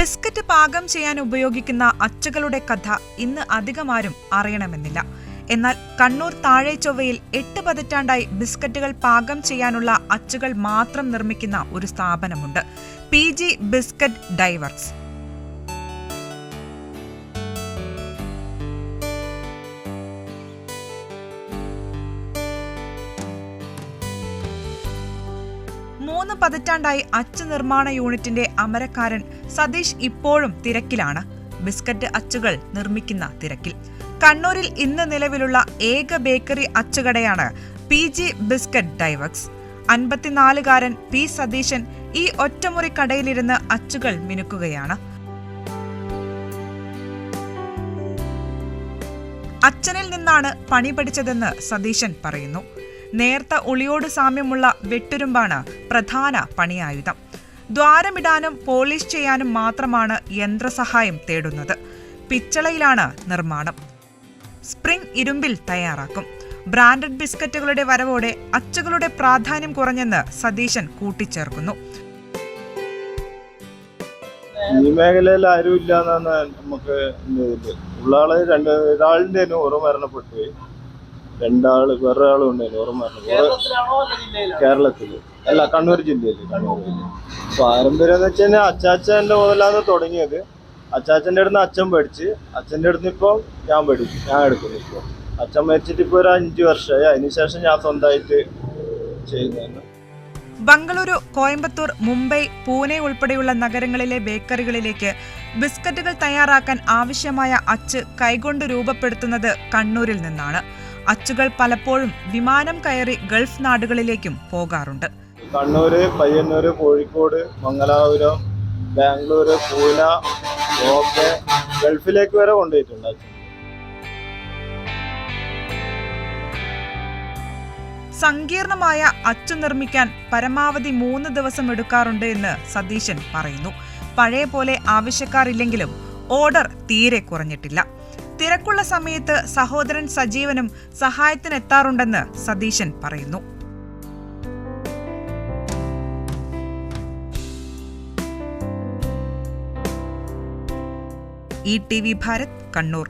Biscuit പാകം ചെയ്യാൻ ഉപയോഗിക്കുന്ന അച്ചുകളുടെ കഥ ഇന്ന് അധികമാരും അറിയണമെന്നില്ല. എന്നാൽ കണ്ണൂർ താഴെ ചൊവ്വയിൽ എട്ട് പതിറ്റാണ്ടായി ബിസ്ക്കറ്റുകൾ പാകം ചെയ്യാനുള്ള അച്ചുകൾ മാത്രം നിർമ്മിക്കുന്ന ഒരു സ്ഥാപനമുണ്ട്. പി ജി ബിസ്ക്കറ്റ് ഡൈവർസ്. മൂന്ന് പതിറ്റാണ്ടായി അച്ചു നിർമ്മാണ യൂണിറ്റിന്റെ അമരക്കാരൻ സതീഷ് ഇപ്പോഴും തിരക്കിലാണ്. ബിസ്ക്കറ്റ് അച്ചുകൾ നിർമ്മിക്കുന്ന തിരക്കിൽ. കണ്ണൂരിൽ ഇന്ന് നിലവിലുള്ള ഏക ബേക്കറി അച്ചുകടയാണ് പി ജി ബിസ്ക്കറ്റ് ഡൈവക്സ് അൻപത്തിനാലുകാരൻ പി സതീശൻ ഈ ഒറ്റമുറി കടയിലിരുന്ന് അച്ചുകൾ മിനുക്കുകയാണ്. അച്ഛനിൽ നിന്നാണ് പണി പഠിച്ചതെന്ന് സതീശൻ പറയുന്നു. നേർത്ത ഉളിയോട് സാമ്യമുള്ള വെട്ടുരുമ്പാണ് പ്രധാന പണിയായുധം. ദ്വാരമിടാനും പോളിഷ് ചെയ്യാനും മാത്രമാണ് യന്ത്രസഹായം തേടുന്നത്. പിച്ചളയിലാണ് നിർമ്മാണം. സ്പ്രിംഗ് ഇരുമ്പിൽ തയ്യാറാക്കും. ബ്രാൻഡഡ് ബിസ്ക്കറ്റുകളുടെ വരവോടെ അച്ചുകളുടെ പ്രാധാന്യം കുറഞ്ഞെന്ന് സതീശൻ കൂട്ടിച്ചേർക്കുന്നു. ഈ മേഖലയിൽ ആരും ഇല്ല എന്നാണ് നമുക്ക് ഉള്ള രണ്ട് ഒരാളിന്റെ ഓരോ മരണപ്പെട്ടു രണ്ടാൾ വേറെ ആളും ഉണ്ടായിരുന്നു ഓർമ്മ കേരളത്തിൽ അല്ല കണ്ണൂർ ജില്ലയിൽ കണ്ണൂർ ജില്ല പാരമ്പര്യം എന്ന് വെച്ച് കഴിഞ്ഞാൽ അച്ചാച്ചന്റെ മുതലാണ് തുടങ്ങിയത്. അച്ചാച്ചന്റെ അടുത്ത് അച്ഛൻ പഠിച്ച് അച്ഛന്റെ അടുത്ത് ഇപ്പൊ ഞാൻ പഠിച്ചു ഞാൻ എടുക്കുന്നു ഇപ്പൊ. അച്ഛൻ മരിച്ചിട്ട് ഇപ്പൊ ഒരു അഞ്ചു വർഷമായി അതിനുശേഷം ഞാൻ സ്വന്തമായിട്ട് ചെയ്യുന്നതാണ്. ബംഗളൂരു കോയമ്പത്തൂർ മുംബൈ പൂനെ ഉൾപ്പെടെയുള്ള നഗരങ്ങളിലെ ബേക്കറികളിലേക്ക് ബിസ്ക്കറ്റുകൾ തയ്യാറാക്കാൻ ആവശ്യമായ അച്ച് കൈകൊണ്ട് രൂപപ്പെടുത്തുന്നത് കണ്ണൂരിൽ നിന്നാണ്. അച്ചുകൾ പലപ്പോഴും വിമാനം കയറി ഗൾഫ് നാടുകളിലേക്കും പോകാറുണ്ട്. കണ്ണൂര് പയ്യന്നൂര് കോഴിക്കോട് മംഗലാപുരം ബാംഗ്ലൂര് പൂന ഓക്കെ ഗൾഫിലേക്ക് വരെ കൊണ്ടുപോയിട്ടുണ്ട്. സങ്കീർണമായ അച്ചു നിർമ്മിക്കാൻ പരമാവധി മൂന്ന് ദിവസം എടുക്കാറുണ്ട് എന്ന് സതീശൻ പറയുന്നു. പഴയ പോലെ ആവശ്യക്കാരില്ലെങ്കിലും ഓർഡർ തീരെ കുറഞ്ഞിട്ടില്ല. തിരക്കുള്ള സമയത്ത് സഹോദരൻ സജീവനും സഹായത്തിനെത്താറുണ്ടെന്ന് സതീശൻ പറയുന്നു. E T V Bharat Kannur.